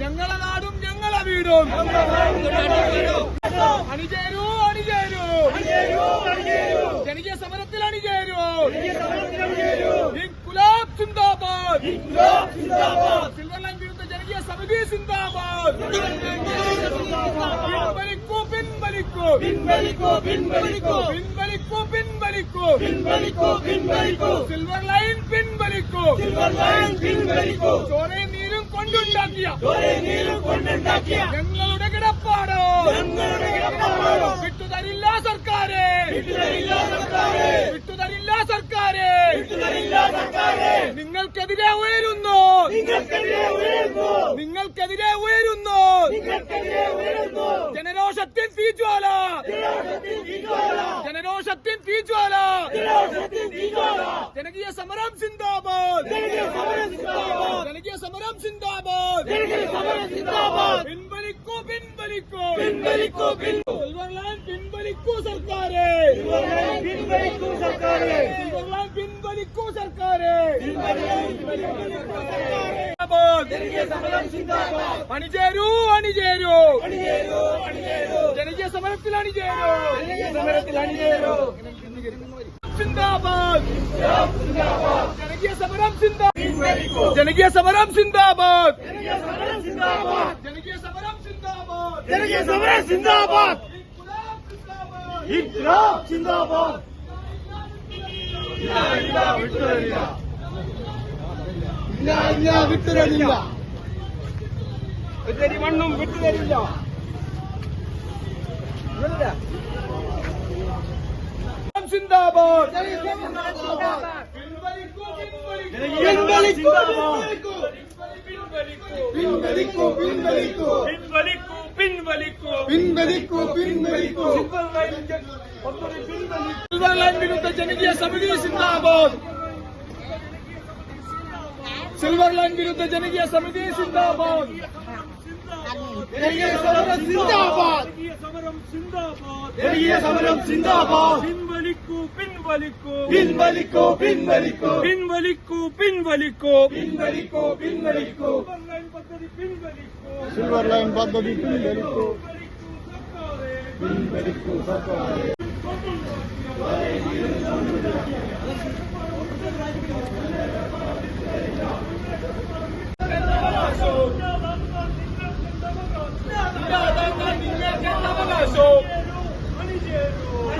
ഞങ്ങളെ നാടും ഞങ്ങളെ വീടും. അണിചേരൂ അണിചേരൂ. ജനകീയ സമരത്തിൽ അണിചേരൂ. ഗുലാബ് സിന്ദാബാദ്. സിൽവർ ലൈൻ വിരുദ്ധ ജനകീയ സമിതി സിന്ദാബാദ്. പിൻവലിക്കോ പിൻവലിക്കോ. പിൻവലിക്കോ പിൻവലിക്കോ. പിൻവലിക്കോ പിൻവലിക്കോ. പിൻവലിക്കോ സിൽവർ ലൈൻ പിൻവലിക്കോ. സിൽവർ ലൈൻ പിൻവലിക്കോ. ചോരയിൽ കൊണ്ടുണ്ടാക്കിയ. കൊണ്ടുണ്ടാക്കിയ. ഞങ്ങളുടെ കിടപ്പാടോ? ഞങ്ങളുടെ കിടപ്പാട്? വിട്ടുതരില്ല സർക്കാരെ. വിട്ടുതരില്ല സർക്കാരെ. വിട്ടുതരില്ല സർക്കാരെ. വിട്ടുതരില്ല സർക്കാരെ. നിങ്ങൾക്കെതിരെ ഉയരുന്നു. നിങ്ങൾക്കെതിരെ ഉയരുന്നു. നിങ്ങൾക്കെതിരെ ഉയരുന്നു. നിങ്ങൾക്കെതിരെ ഉയരുന്നു. ജനരോഷത്തിൻ തീജ്വാല. ജനരോഷത്തിൽ തീജ്വാല. ജനരോഷത്തിൻ തീജ്വാല. ജനരോഷത്തിൽ തീജ്വാല ജനകീയ സമരം സിന്ദാബാദ്. ജനകീയ സമരം സിന്ദാബാദ്. ജനകീയ സമരം സിന്ദാബാദ്. ജനകീയ സമരം സിന്ദാബാദ്. പിൻവലിക്കൂ പിൻവലിക്കൂ. പിൻവലിക്കൂ പിൻവലിക്കൂ. സിൽവർ സർക്കാരേ. പിൻവലിക്കൂ സർക്കാരെ. പിൻവലിക്കൂ സർക്കാരെ. സിൽവർ ലൈൻ പിൻവലിക്കൂ സർക്കാരെ. അണിചേരൂ അണിചേരൂ. ജനകീയ സമരത്തിൽ അണിചേരൂ. ജനകീയ സമരത്തിൽ അണിചേരൂ. జిందాబాద్ జనకీయ సమరం జిందాబాద్ జనకీయ సమరం జిందాబాద్ జనకీయ సమరం జిందాబాద్ జనకీయ సమరం జిందాబాద్ ఇన్క్లాబ్ జిందాబాద్ വിട്ടുതരില്ല വിട്ടുതരില്ല മണ്ണും വിട്ടുതരില്ല जिंदाबाद பின்பலிக்கோ பின்பலிக்கோ பின்பலிக்கோ பின்பலிக்கோ பின்பலிக்கோ பின்பலிக்கோ சில்வர் லைன் விருத்த ஜனகೀಯ ಸಮಿತಿ ಸಿಂದಾಬಾದ್ ಸಿಲ್ವರ್ ಲೈನ್ ವಿರುದ್ಧ ಜನಕೀಯ ಸಮಿತಿ ಸಿಂದಾಬಾದ್ പിൻവലിക്കൂ പിൻവലിക്കൂ. പിൻവലിക്കൂ പിൻവലിക്കൂ. പിൻവലിക്കൂ പിൻവലിക്കൂ. പിൻവലിക്കൂ പിൻവലിക്കൂ. പദ്ധതി പിൻവലിക്കൂ. സിൽവർ ലൈൻ പദ്ധതി പിൻവലിക്കൂ. പിൻവലിക്കൂ സർക്കാർ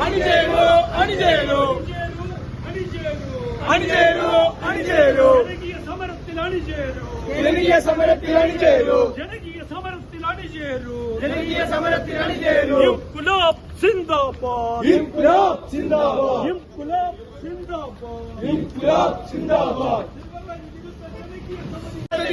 അണിചേരൂ അണിചേരൂ അണിചേരൂ അണിചേരൂ ജനകീയ സമരത്തിൽ അണിചേരൂ ജനകീയ സമരത്തിൽ അണിചേരൂ ജനകീയ സമരത്തിൽ അണിചേരൂ ജനകീയ സമരത്തിൽ അണിചേരൂ ഇൻകുലാബ് സിന്ദാബാദ്. ഇൻക്ലാബ് സിന്ദാബാദ്. ഇൻകുലാബ് സിന്ദാബാദ്. ഇൻക്ലാബ് സിന്ദാബാദ്.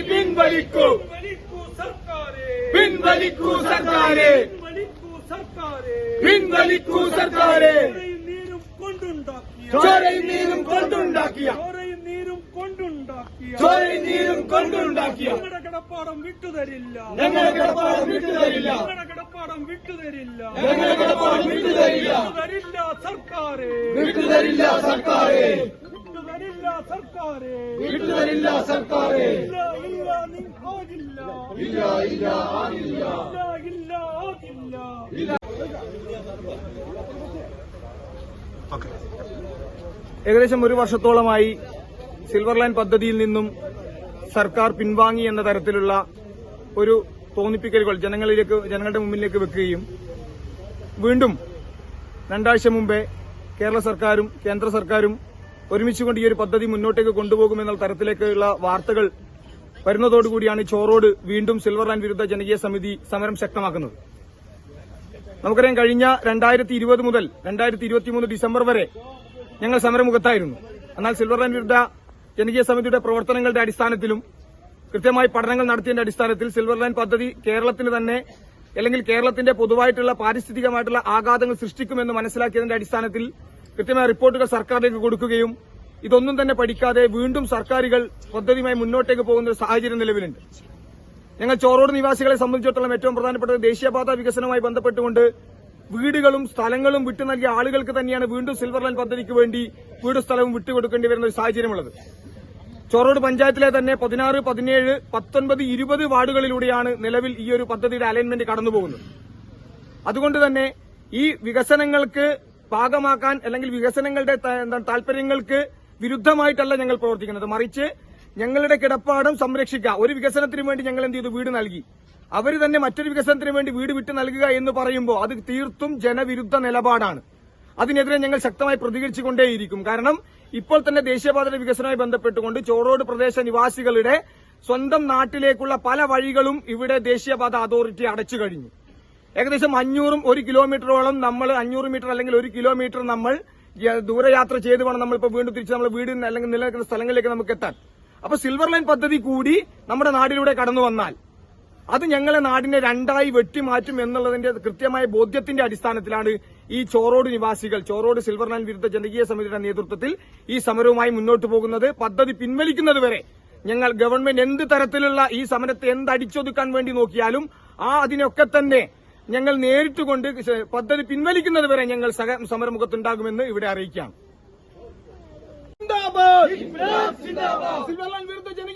പിൻവലിക്കൂ. പിൻവലിക്കൂ സർക്കാരെ. പിൻവലിക്കൂ സർക്കാരെ. പിൻവലിക്കൂ സർക്കാരെ പിൻവലിക്കൂ സർക്കാരെ ചോരയും നീരും കൊണ്ടുണ്ടാക്കിയ ചോരയും നീരും കൊണ്ടുണ്ടാക്കിയ ചോരയും നീരും കൊണ്ടുണ്ടാക്കിയ ചോരയും നീരും കൊണ്ടുണ്ടാക്കിയ ഞങ്ങളുടെ കിടപ്പാടം വിട്ടുതരില്ല ഞങ്ങളുടെ കിടപ്പാടം വിട്ടുതരില്ല ഞങ്ങളുടെ കിടപ്പാടം വിട്ടുതരില്ല ഞങ്ങളുടെ കിടപ്പാടം വിട്ടുതരില്ല വിട്ടുതരില്ല സർക്കാരെ. വിട്ടുതരില്ല സർക്കാരെ. വിട്ടുതരില്ല സർക്കാരെ. വിട്ടുതരില്ല സർക്കാരെ. ഇല്ല ഇല്ല ആകില്ല ഇല്ല ഇല്ല ആകില്ല. ഇല്ല ഇല്ല ആകില്ല. ഏകദേശം ഒരു വർഷത്തോളമായി സിൽവർ ലൈൻ പദ്ധതിയിൽ നിന്നും സർക്കാർ പിൻവാങ്ങി എന്ന തരത്തിലുള്ള ഒരു തോന്നിപ്പിക്കലുകൾ ജനങ്ങളിലേക്ക് ജനങ്ങളുടെ മുമ്പിലേക്ക് വെക്കുകയും വീണ്ടും രണ്ടാഴ്ച മുമ്പേ കേരള സർക്കാരും കേന്ദ്ര സർക്കാരും ഒരുമിച്ചുകൊണ്ട് ഈ ഒരു പദ്ധതി മുന്നോട്ടേക്ക് കൊണ്ടുപോകുമെന്ന തരത്തിലേക്കുള്ള വാർത്തകൾ വരുന്നതോടുകൂടിയാണ് ചോറോട് വീണ്ടും സിൽവർ ലൈൻ വിരുദ്ധ ജനകീയ സമിതി സമരം ശക്തമാക്കുന്നത്. നമുക്കറിയാം കഴിഞ്ഞ രണ്ടായിരത്തി ഇരുപത് മുതൽ രണ്ടായിരത്തി ഇരുപത്തിമൂന്ന് ഡിസംബർ വരെ ഞങ്ങൾ സമരമുഖത്തായിരുന്നു. എന്നാൽ സിൽവർ ലൈൻ വിരുദ്ധ ജനകീയ സമിതിയുടെ പ്രവർത്തനങ്ങളുടെ അടിസ്ഥാനത്തിലും കൃത്യമായി പഠനങ്ങൾ നടത്തിയതിന്റെ അടിസ്ഥാനത്തിൽ സിൽവർ ലൈൻ പദ്ധതി കേരളത്തിന് തന്നെ അല്ലെങ്കിൽ കേരളത്തിന്റെ പൊതുവായിട്ടുള്ള പാരിസ്ഥിതികമായിട്ടുള്ള ആഘാതങ്ങൾ സൃഷ്ടിക്കുമെന്ന് മനസ്സിലാക്കിയതിന്റെ അടിസ്ഥാനത്തിൽ കൃത്യമായ റിപ്പോർട്ടുകൾ സർക്കാരിലേക്ക് കൊടുക്കുകയും ഇതൊന്നും തന്നെ പഠിക്കാതെ വീണ്ടും സർക്കാരുകൾ പദ്ധതിയുമായി മുന്നോട്ടേക്ക് പോകുന്ന ഒരു സാഹചര്യം നിലവിലുണ്ട്. ഞങ്ങൾ ചോറോട് നിവാസികളെ സംബന്ധിച്ചിടത്തോളം ഏറ്റവും പ്രധാനപ്പെട്ടത് ദേശീയപാത വികസനവുമായി ബന്ധപ്പെട്ടുകൊണ്ട് വീടുകളും സ്ഥലങ്ങളും വിട്ടു നൽകിയ ആളുകൾക്ക് തന്നെയാണ് വീണ്ടും സിൽവർ ലൈൻ പദ്ധതിക്ക് വേണ്ടി വീടും സ്ഥലവും വിട്ടുകൊടുക്കേണ്ടി വരുന്ന ഒരു സാഹചര്യമുള്ളത്. ചോറോട് പഞ്ചായത്തിലെ തന്നെ പതിനാറ് പതിനേഴ് പത്തൊൻപത് ഇരുപത് വാർഡുകളിലൂടെയാണ് നിലവിൽ ഈ ഒരു പദ്ധതിയുടെ അലൈൻമെന്റ് കടന്നുപോകുന്നത് അതുകൊണ്ട് തന്നെ ഈ വികസനങ്ങൾക്ക് ഭാഗമാക്കാൻ അല്ലെങ്കിൽ വികസനങ്ങളുടെ താല്പര്യങ്ങൾക്ക് വിരുദ്ധമായിട്ടല്ല ഞങ്ങൾ പ്രവർത്തിക്കുന്നത്. മറിച്ച് ഞങ്ങളുടെ കിടപ്പാടം സംരക്ഷിക്കുക. ഒരു വികസനത്തിന് വേണ്ടി ഞങ്ങൾ എന്ത് ചെയ്തു? വീട് നൽകി. അവർ തന്നെ മറ്റൊരു വികസനത്തിന് വേണ്ടി വീട് വിട്ട് നൽകുക എന്ന് പറയുമ്പോൾ അത് തീർത്തും ജനവിരുദ്ധ നിലപാടാണ്. അതിനെതിരെ ഞങ്ങൾ ശക്തമായി പ്രതികരിച്ചുകൊണ്ടേയിരിക്കും. കാരണം ഇപ്പോൾ തന്നെ ദേശീയപാതയുടെ വികസനവുമായി ബന്ധപ്പെട്ടുകൊണ്ട് ചോറോട് പ്രദേശ നിവാസികളുടെ സ്വന്തം നാട്ടിലേക്കുള്ള പല വഴികളും ഇവിടെ ദേശീയപാത അതോറിറ്റി അടച്ചു കഴിഞ്ഞു. ഏകദേശം അഞ്ഞൂറും ഒരു കിലോമീറ്ററോളം നമ്മൾ അഞ്ഞൂറ് മീറ്റർ അല്ലെങ്കിൽ ഒരു കിലോമീറ്റർ നമ്മൾ ദൂരയാത്ര ചെയ്ത് വേണം നമ്മളിപ്പോൾ വീണ്ടും തിരിച്ച് നമ്മൾ വീട് അല്ലെങ്കിൽ നിലനിൽക്കുന്ന സ്ഥലങ്ങളിലേക്ക് നമുക്ക് എത്താൻ. അപ്പൊ സിൽവർ ലൈൻ പദ്ധതി കൂടി നമ്മുടെ നാടിലൂടെ കടന്നു വന്നാൽ അത് ഞങ്ങളെ നാടിനെ രണ്ടായി വെട്ടിമാറ്റും എന്നുള്ളതിന്റെ കൃത്യമായ ബോധ്യത്തിന്റെ അടിസ്ഥാനത്തിലാണ് ഈ ചോറോട് നിവാസികൾ ചോറോട് സിൽവർ ലൈൻ വിരുദ്ധ ജനകീയ സമിതിയുടെ നേതൃത്വത്തിൽ ഈ സമരവുമായി മുന്നോട്ട് പോകുന്നത് പദ്ധതി പിൻവലിക്കുന്നതുവരെ ഞങ്ങൾ ഗവൺമെന്റ് എന്ത് തരത്തിലുള്ള ഈ സമരത്തെ എന്ത് അടിച്ചൊതുക്കാൻ വേണ്ടി നോക്കിയാലും ആ അതിനൊക്കെ തന്നെ ഞങ്ങൾ നേരിട്ടുകൊണ്ട് പദ്ധതി പിൻവലിക്കുന്നത് വരെ ഞങ്ങൾ സമരമുഖത്തുണ്ടാകുമെന്ന് ഇവിടെ അറിയിക്കാം.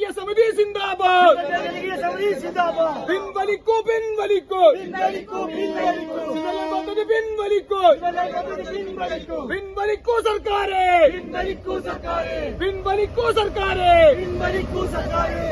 ജനകീയ സമിതി സിന്ദാബാദ്. പിൻവലിക്കൂ പിൻവലിക്കൂ. പദ്ധതി പിൻവലിക്കൂ. പിൻവലിക്കൂ സർക്കാരെ. പിൻവലിക്കൂ സർക്കാരെ. പിൻവലിക്കൂ സർക്കാരെ. പിൻവലിക്കൂ സർക്കാരെ.